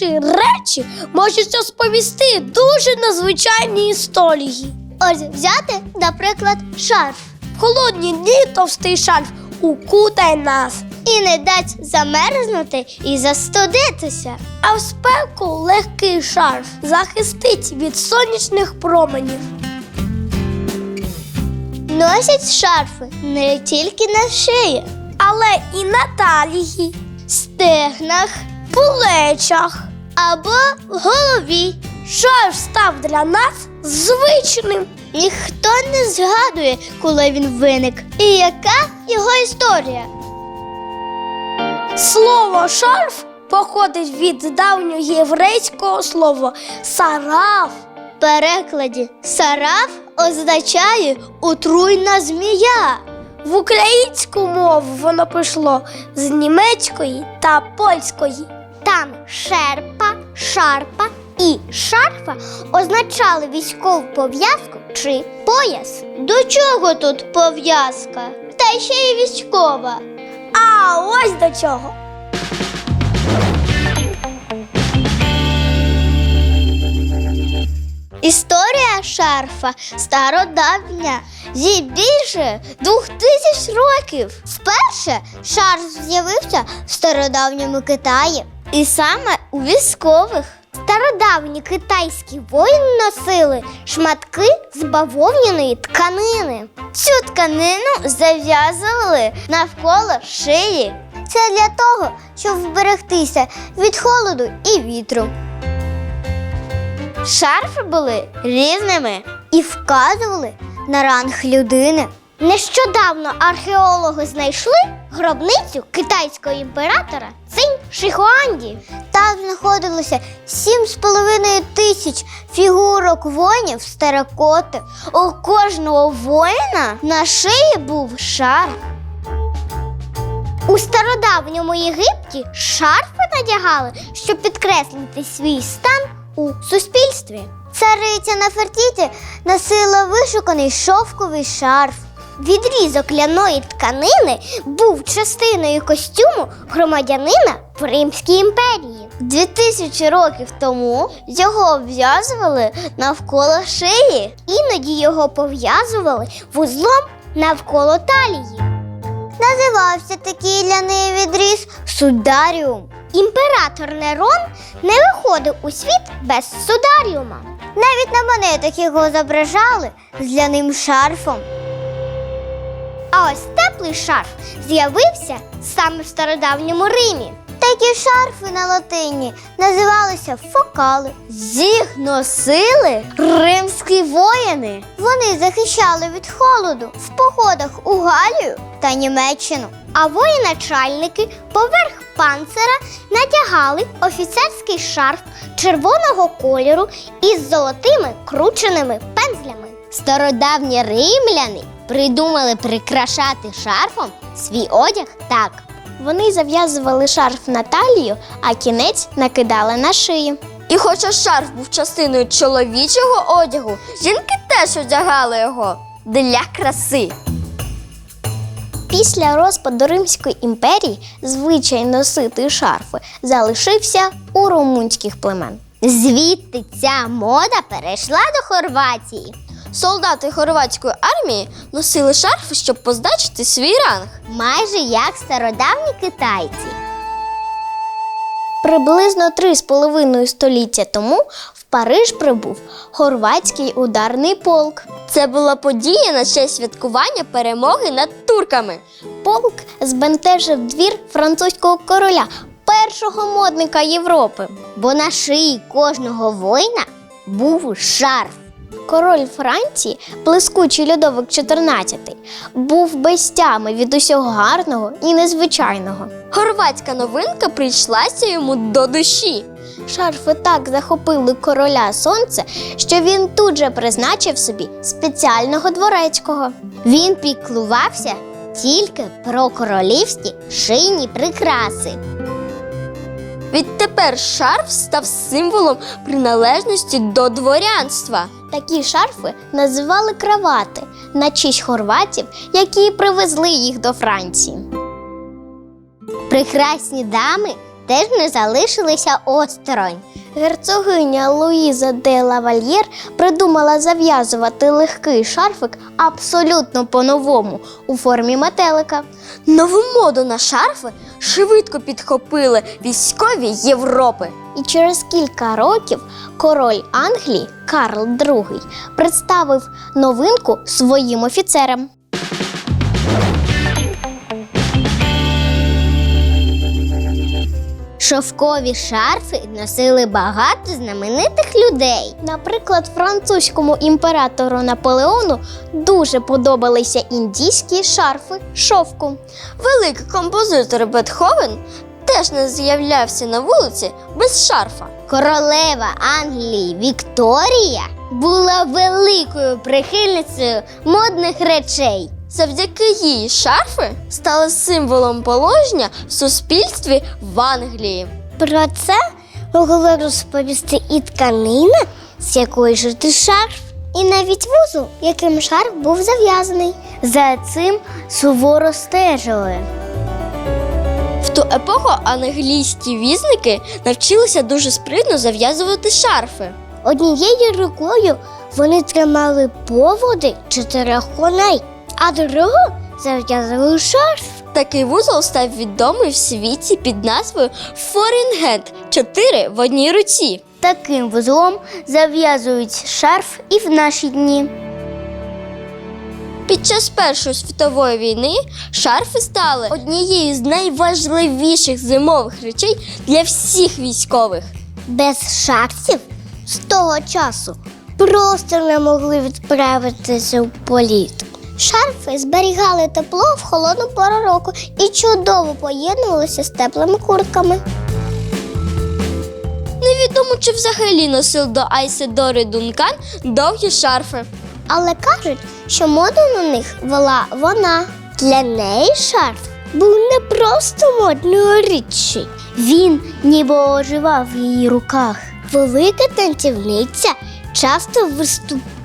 найпростіші речі можуть розповісти дуже незвичайні історії. Ось взяти, наприклад, шарф В холодні дні товстий шарф укутає нас, і не дасть замерзнути і застудитися. а в спеку легкий шарф захистить від сонячних променів. Носять шарфи не тільки на шиї, Але і на талії, стегнах плечах. Або в голові. Шарф став для нас звичним. Ніхто не згадує, коли він виник і яка його історія. Слово шарф походить від давньоєврейського слова сараф. В перекладі сараф означає отруйна змія. В українську мову воно пішло з німецької та польської. Там шерпа, шарпа і шарфа означали військову пов'язку чи пояс. До чого тут пов'язка? Та ще й військова. А ось до чого. Історія шарфа стародавня, їй більше двох тисяч років. Вперше шарф з'явився в стародавньому Китаї, і саме у військових. Стародавні китайські воїни носили шматки з бавовняної тканини. Цю тканину зав'язували навколо шиї. Це для того, щоб вберегтися від холоду і вітру. Шарфи були різними і вказували на ранг людини. Нещодавно археологи знайшли гробницю китайського імператора Цинь Шихуанді. Там знаходилося 7,5 тисяч фігурок воїнів з теракоти. У кожного воїна на шиї був шарф. У стародавньому Єгипті шарфи надягали, щоб підкреслити свій стан у суспільстві. Цариця Нафертіті носила вишуканий шовковий шарф. Відрізок ляної тканини був частиною костюму громадянина в Римській імперії. Дві тисячі років тому його обв'язували навколо шиї, іноді його пов'язували вузлом навколо талії. Називався такий ляний відріз сударіум. Імператор Нерон не виходив у світ без сударіума. Навіть на монетах його зображали з ляним шарфом. А ось теплий шарф з'явився саме в стародавньому Римі. Такі шарфи на латині називалися фокали. Їх носили римські воїни. Вони захищали від холоду в походах у Галію та Німеччину. А воєначальники поверх панцира надягали офіцерський шарф червоного кольору із золотими крученими пензлями. Стародавні римляни придумали прикрашати шарфом свій одяг так. Вони зав'язували шарф на талію, а кінець накидали на шию. І хоча шарф був частиною чоловічого одягу, жінки теж одягали його для краси. Після розпаду Римської імперії звичай носити шарфи залишився у румунських племен. Звідти ця мода перейшла до Хорватії. Солдати хорватської армії носили шарфи, щоб позначити свій ранг. майже як стародавні китайці. Приблизно три з половиною століття тому в Париж прибув хорватський ударний полк. Це була подія на честь святкування перемоги над турками. Полк збентежив двір французького короля, першого модника Європи. Бо на шиї кожного воїна був шарф. Король Франції, блискучий Людовик XIV, був без тями від усього гарного і незвичайного. Хорватська новинка прийшлася йому до душі. Шарфи так захопили короля сонця, що він тут же призначив собі спеціального дворецького. Він піклувався тільки про королівські шийні прикраси. Відтепер шарф став символом приналежності до дворянства. Такі шарфи називали кравати на честь хорватів, які привезли їх до Франції. Прекрасні дами теж не залишилися осторонь. Герцогиня Луїза де Лавальєр придумала зав'язувати легкий шарфик абсолютно по-новому у формі метелика. Нову моду на шарфи швидко підхопили військові Європи. І через кілька років король Англії Карл II представив новинку своїм офіцерам. Шовкові шарфи носили багато знаменитих людей. Наприклад, французькому імператору Наполеону дуже подобалися індійські шарфи шовку. Великий композитор Бетховен теж не з'являвся на вулиці без шарфа. Королева Англії Вікторія була великою прихильницею модних речей. Завдяки їй шарфи стали символом положення в суспільстві в Англії. Про це могла розповісти і тканина, з якої жити шарф, і навіть вузол, яким шарф був зав'язаний. За цим суворо стежили. В ту епоху англійські візники навчилися дуже спритно зав'язувати шарфи. Однією рукою вони тримали поводи чотирьох коней, а другою зав'язали шарф. Такий вузол став відомий в світі під назвою Форінгенд 4 в одній руці. Таким вузлом зав'язують шарф і в наші дні. Під час Першої світової війни шарфи стали однією з найважливіших зимових речей для всіх військових. Без шарфів з того часу просто не могли відправитися в політ. Шарфи зберігали тепло в холодну пору року і чудово поєднувалися з теплими куртками. Невідомо, чи взагалі носив до Айседори Дункан довгі шарфи. Але кажуть, що моду на них вела вона. Для неї шарф був не просто модною річчю. Він ніби оживав в її руках. Велика танцівниця часто виступала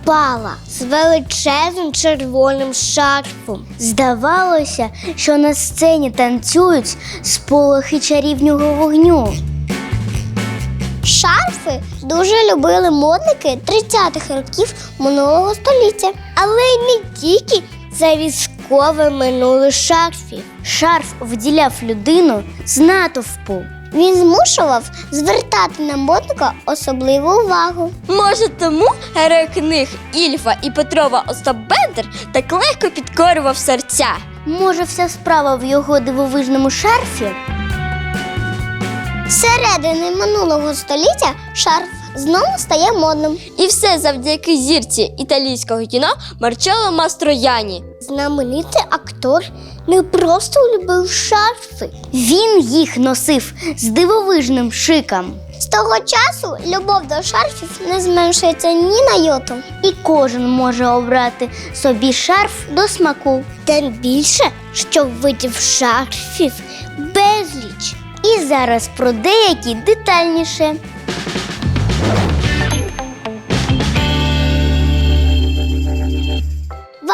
з величезним червоним шарфом. Здавалося, що на сцені танцюють сполохи чарівнього вогню. Шарфи дуже любили модники 30-х років минулого століття. Але й не тільки за військове минуле шарфів. Шарф вділяв людину з натовпу. Він змушував звертати на модника особливу увагу. Може, тому герой книг Ільфа і Петрова Остап Бендер так легко підкорював серця. Може, вся справа в його дивовижному шарфі? З середини минулого століття шарф знову стає модним. І все завдяки зірці італійського кіно Марчелло Мастрояні. Знаменитий актор не просто любив шарфи. Він їх носив з дивовижним шиком. З того часу любов до шарфів не зменшується ні на йоту. І кожен може обрати собі шарф до смаку. Тим більше, що видів шарфів безліч. І зараз про деякі детальніше.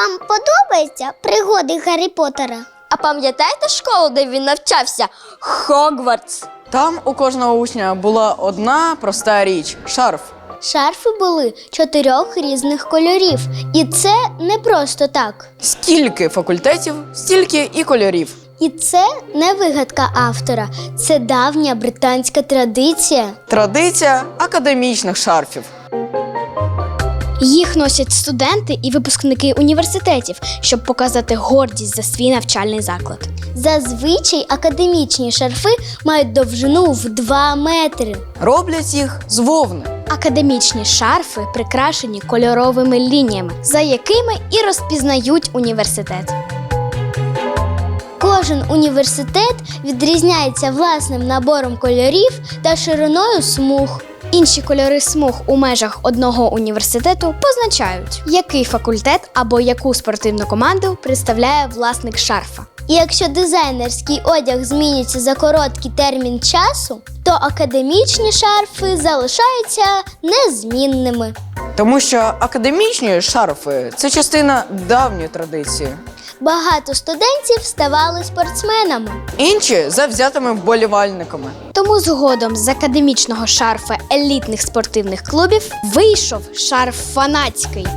Вам подобаються пригоди Гаррі Поттера? А пам'ятаєте школу, де він навчався? Хогвартс. Там у кожного учня була одна проста річ шарф. Шарфи були чотирьох різних кольорів, і це не просто так. Скільки факультетів, стільки і кольорів. І це не вигадка автора, це давня британська традиція. Традиція академічних шарфів. Їх носять студенти і випускники університетів, щоб показати гордість за свій навчальний заклад. Зазвичай академічні шарфи мають довжину в 2 метри. Роблять їх з вовни. Академічні шарфи прикрашені кольоровими лініями, за якими і розпізнають університет. Кожен університет відрізняється власним набором кольорів та шириною смуг. Інші кольори смуг у межах одного університету позначають, який факультет або яку спортивну команду представляє власник шарфа. І якщо дизайнерський одяг змінюється за короткий термін часу, то академічні шарфи залишаються незмінними. Тому що академічні шарфи це частина давньої традиції. Багато студентів ставали спортсменами. Інші завзятими вболівальниками. Тому згодом з академічного шарфа елітних спортивних клубів вийшов шарф фанатський.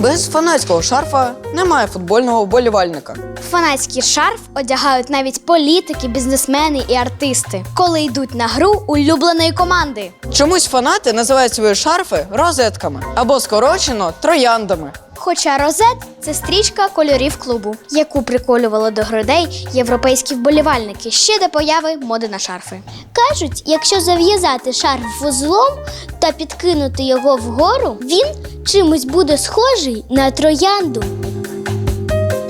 Без фанатського шарфа немає футбольного вболівальника. Фанатський шарф одягають навіть політики, бізнесмени і артисти, коли йдуть на гру улюбленої команди. Чомусь фанати називають свої шарфи розетками або скорочено трояндами. Хоча розет це стрічка кольорів клубу, яку приколювали до грудей європейські вболівальники ще до появи моди на шарфи. Кажуть, якщо зав'язати шарф вузлом та підкинути його вгору, він чимось буде схожий на троянду.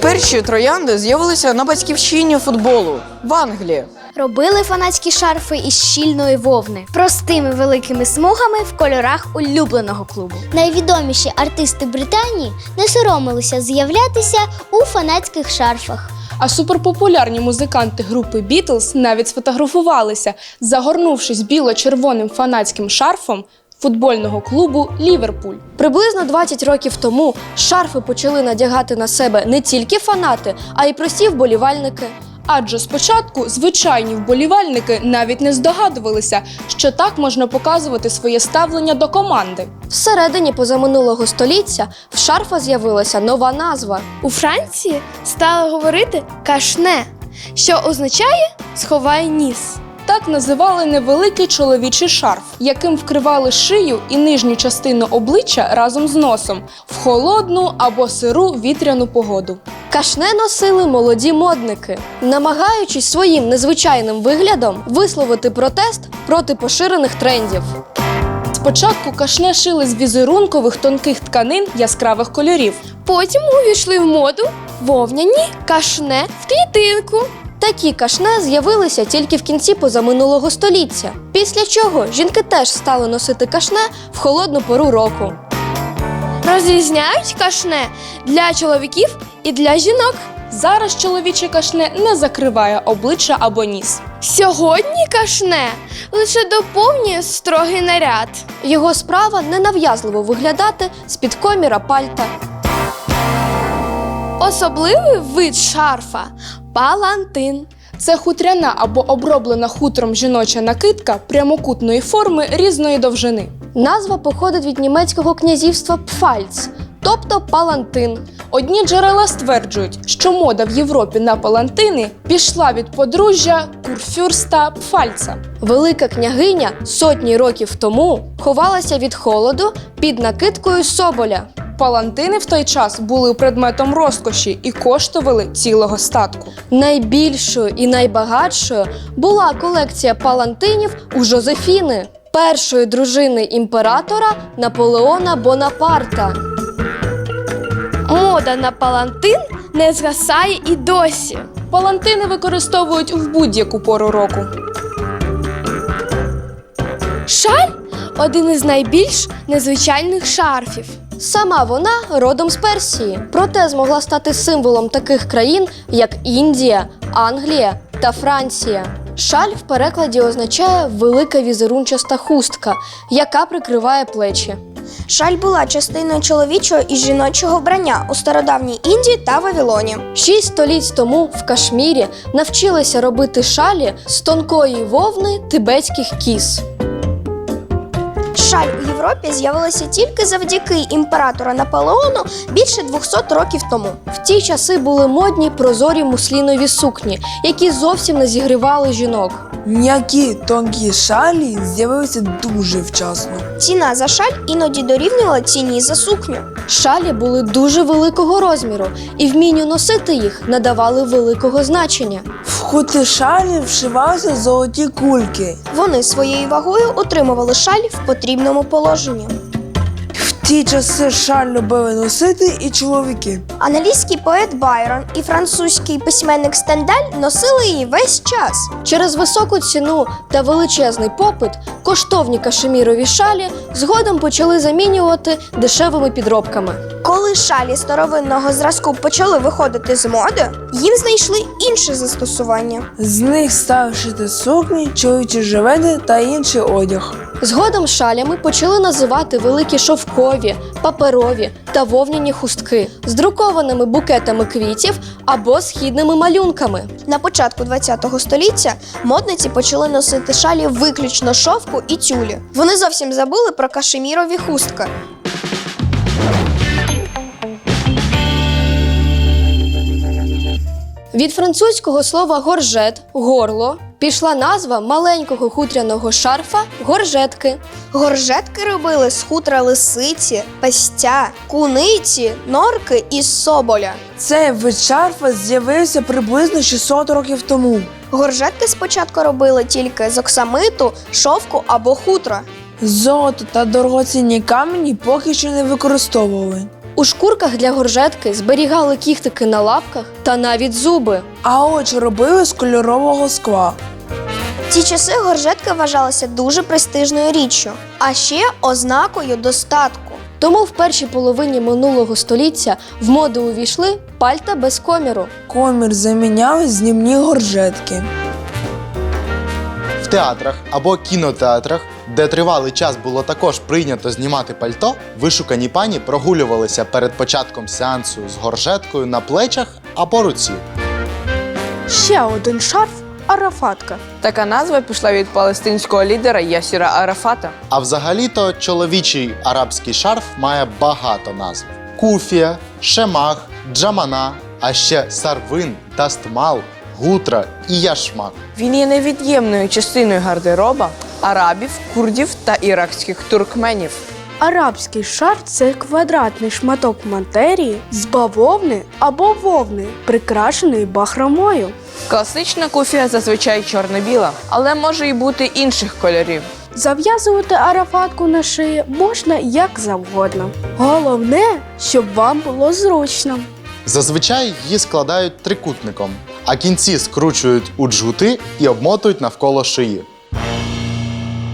Перші троянди з'явилися на батьківщині футболу в Англії. Робили фанатські шарфи із щільної вовни, простими великими смугами в кольорах улюбленого клубу. Найвідоміші артисти Британії не соромилися з'являтися у фанатських шарфах. А суперпопулярні музиканти групи Бітлз навіть сфотографувалися, загорнувшись біло-червоним фанатським шарфом футбольного клубу Ліверпуль. Приблизно 20 років тому шарфи почали надягати на себе не тільки фанати, а й прості вболівальники. Адже спочатку звичайні вболівальники навіть не здогадувалися, що так можна показувати своє ставлення до команди. Всередині позаминулого століття в шарфа з'явилася нова назва. У Франції стали говорити кашне, що означає сховай ніс. Так називали невеликий чоловічий шарф, яким вкривали шию і нижню частину обличчя разом з носом в холодну або сиру вітряну погоду. Кашне носили молоді модники, намагаючись своїм незвичайним виглядом висловити протест проти поширених трендів. Спочатку кашне шили з візерункових тонких тканин яскравих кольорів. Потім увійшли в моду вовняні кашне в клітинку. Такі кашне з'явилися тільки в кінці позаминулого століття. Після чого жінки теж стали носити кашне в холодну пору року. Розрізняють кашне для чоловіків і для жінок. Зараз чоловіче кашне не закриває обличчя або ніс. Сьогодні кашне лише доповнює строгий наряд. Його справа ненав'язливо виглядати з-під коміра пальта. Особливий вид шарфа палантин. Це хутряна або оброблена хутром жіноча накидка прямокутної форми різної довжини. Назва походить від німецького князівства Пфальц, тобто палантин. Одні джерела стверджують, що мода в Європі на палантини пішла від подружжя курфюрста Пфальца. Велика княгиня сотні років тому ховалася від холоду під накидкою соболя. Палантини в той час були предметом розкоші і коштували цілого статку. Найбільшою і найбагатшою була колекція палантинів у Жозефіни, першої дружини імператора Наполеона Бонапарта. Мода на палантин не згасає і досі. Палантини використовують в будь-яку пору року. Шаль один із найбільш незвичайних шарфів. Сама вона родом з Персії, проте змогла стати символом таких країн, як Індія, Англія та Франція. Шаль в перекладі означає велика візерунчаста хустка, яка прикриває плечі. Шаль була частиною чоловічого і жіночого вбрання у стародавній Індії та Вавилоні. Шість століть тому в Кашмірі навчилися робити шалі з тонкої вовни тибетських кіз. Шаль у Європі з'явилася тільки завдяки імператору Наполеону більше 200 років тому. В ті часи були модні прозорі муслінові сукні, які зовсім не зігрівали жінок. М'які тонкі шалі з'явилися дуже вчасно. Ціна за шаль іноді дорівнювала ціні за сукню. Шалі були дуже великого розміру, і вмінню носити їх надавали великого значення. В кути шалі вшивалися золоті кульки. Вони своєю вагою утримували шаль в потрібному положенні. В ті часи шаль любили носити і чоловіки. Англійський поет Байрон і французький письменник Стендаль носили її весь час. Через високу ціну та величезний попит коштовні кашемірові шалі згодом почали замінювати дешевими підробками. Коли шалі старовинного зразку почали виходити з моди, їм знайшли інше застосування. З них стали шити сукні, чоловічі жилети та інший одяг. Згодом шалями почали називати великі шовкові, паперові та вовняні хустки з друкованими букетами квітів або східними малюнками. На початку ХХ століття модниці почали носити шалі виключно шовку і тюлі. Вони зовсім забули про кашемірові хустки. Від французького слова горжет горло пішла назва маленького хутряного шарфа горжетки. Горжетки робили з хутра лисиці, пестя, куниці, норки і соболя. Цей вид шарфа з'явився приблизно 600 років тому. Горжетки спочатку робили тільки з оксамиту, шовку або хутра. Золото та дорогоцінні камені поки що не використовували. У шкурках для горжетки зберігали кіхтики на лапках та навіть зуби. А очі робили з кольорового скла. В ті часи горжетка вважалася дуже престижною річчю, а ще ознакою достатку. Тому в першій половині минулого століття в моду увійшли пальта без коміру. Комір заміняли знімні горжетки. Театрах або кінотеатрах, де тривалий час було також прийнято знімати пальто, вишукані пані прогулювалися перед початком сеансу з горжеткою на плечах або руці. Ще один шарф арафатка. Така назва пішла від палестинського лідера Ясіра Арафата. А взагалі-то чоловічий арабський шарф має багато назв: куфія, шемах, джамана, а ще сарвин, дастмал, гутра і яшмак. Він є невід'ємною частиною гардероба арабів, курдів та іракських туркменів. Арабський шарф це квадратний шматок матерії з бавовни або вовни, прикрашений бахромою. Класична куфія зазвичай чорно-біла, але може й бути інших кольорів. Зав'язувати арафатку на шиї можна як завгодно. Головне, щоб вам було зручно. Зазвичай її складають трикутником, а кінці скручують у джгути і обмотують навколо шиї.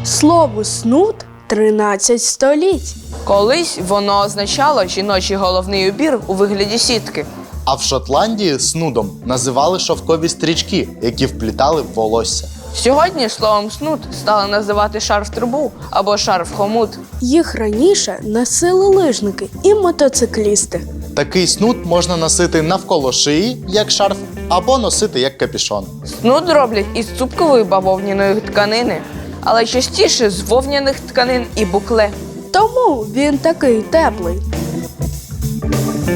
Слово снуд 13 століть. Колись воно означало жіночий головний убір у вигляді сітки. А в Шотландії снудом називали шовкові стрічки, які вплітали в волосся. Сьогодні словом снуд стали називати шарф трубу або шарф хомут. Їх раніше носили лижники і мотоциклісти. Такий снуд можна носити навколо шиї, як шарф, або носити як капішон. Снуд роблять із цупкової бавовняної тканини, але частіше з вовняних тканин і букле. Тому він такий теплий.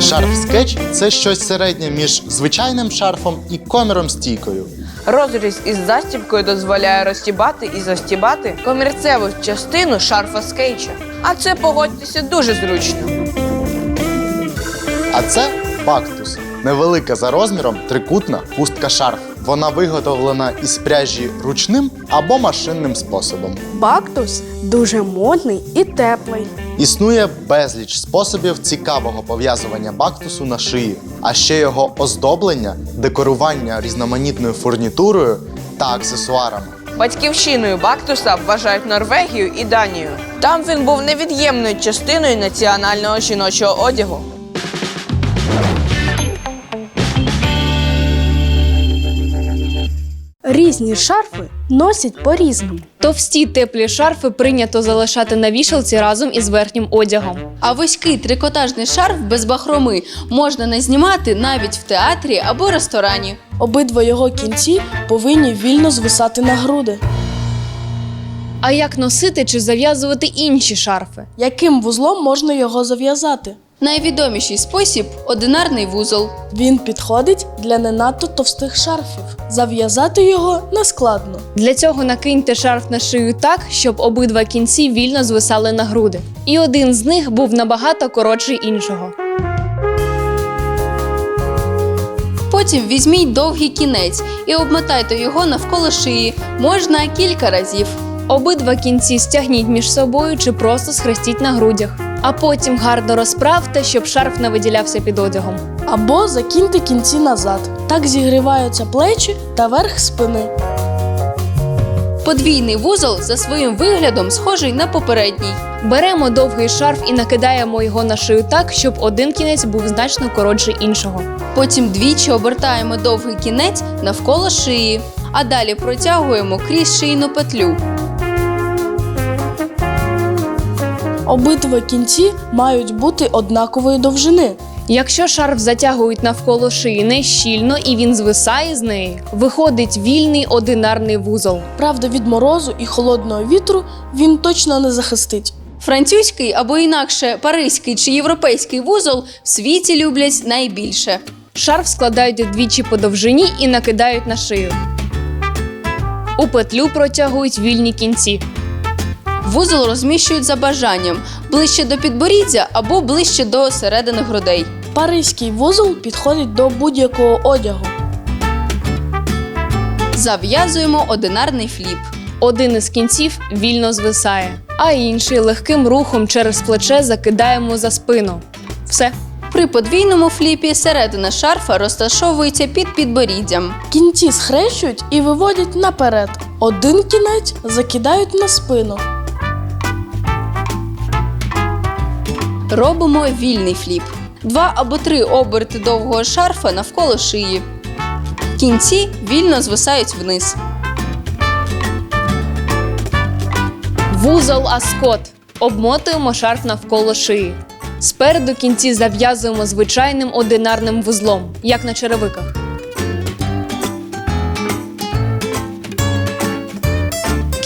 Шарф скетч це щось середнє між звичайним шарфом і коміром стійкою. Розріз із застібкою дозволяє розтібати і застібати комірцеву частину шарфа скейча. А це погодьтеся дуже зручно. А це бактус. Невелика за розміром трикутна хустка шарф. Вона виготовлена із пряжі ручним або машинним способом. Бактус дуже модний і теплий. Існує безліч способів цікавого пов'язування бактусу на шиї, а ще його оздоблення, декорування різноманітною фурнітурою та аксесуарами. Батьківщиною Бактуса вважають Норвегію і Данію. Там він був невід'ємною частиною національного жіночого одягу. Різні шарфи носять по-різному. Товсті теплі шарфи прийнято залишати на вішалці разом із верхнім одягом. А вузький трикотажний шарф без бахроми можна не знімати навіть в театрі або ресторані. Обидва його кінці повинні вільно звисати на груди. А як носити чи зав'язувати інші шарфи? Яким вузлом можна його зав'язати? Найвідоміший спосіб одинарний вузол. Він підходить для не надто товстих шарфів. Зав'язати його нескладно. Для цього накиньте шарф на шию так, щоб обидва кінці вільно звисали на груди. І один з них був набагато коротший іншого. Потім візьміть довгий кінець і обмотайте його навколо шиї, можна кілька разів. Обидва кінці стягніть між собою чи просто схрестіть на грудях. А потім гарно розправте, щоб шарф не виділявся під одягом. Або закиньте кінці назад. Так зігріваються плечі та верх спини. Подвійний вузол за своїм виглядом схожий на попередній. Беремо довгий шарф і накидаємо його на шию так, щоб один кінець був значно коротший іншого. Потім двічі обертаємо довгий кінець навколо шиї, а далі протягуємо крізь шийну петлю. Обидва кінці мають бути однакової довжини. Якщо шарф затягують навколо шиї не щільно і він звисає з неї, виходить вільний одинарний вузол. Правда, від морозу і холодного вітру він точно не захистить. Французький або інакше паризький чи європейський вузол в світі люблять найбільше. Шарф складають вдвічі по довжині і накидають на шию. У петлю протягують вільні кінці. Вузол розміщують за бажанням ближче до підборіддя або ближче до середини грудей. Паризький вузол підходить до будь-якого одягу. Зав'язуємо одинарний фліп. Один із кінців вільно звисає, а інший легким рухом через плече закидаємо за спину. Все. При подвійному фліпі середина шарфа розташовується під підборіддям. Кінці схрещують і виводять наперед. Один кінець закидають на спину. Робимо вільний фліп. Два або три оберти довгого шарфа навколо шиї. Кінці вільно звисають вниз. Вузол аскот. Обмотуємо шарф навколо шиї. Спереду кінці зав'язуємо звичайним одинарним вузлом, як на черевиках.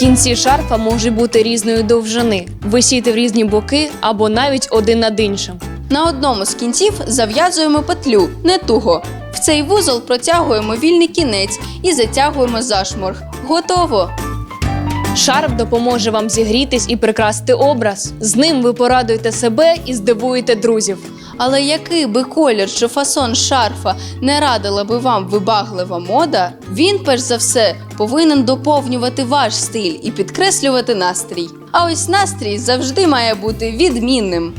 Кінці шарфа можуть бути різної довжини, висіти в різні боки або навіть один над іншим. На одному з кінців зав'язуємо петлю не туго. В цей вузол протягуємо вільний кінець і затягуємо зашморг. Готово! Шарф допоможе вам зігрітись і прикрасти образ. З ним ви порадуєте себе і здивуєте друзів. Але який би колір чи фасон шарфа не радила би вам вибаглива мода, він перш за все повинен доповнювати ваш стиль і підкреслювати настрій. А ось настрій завжди має бути відмінним.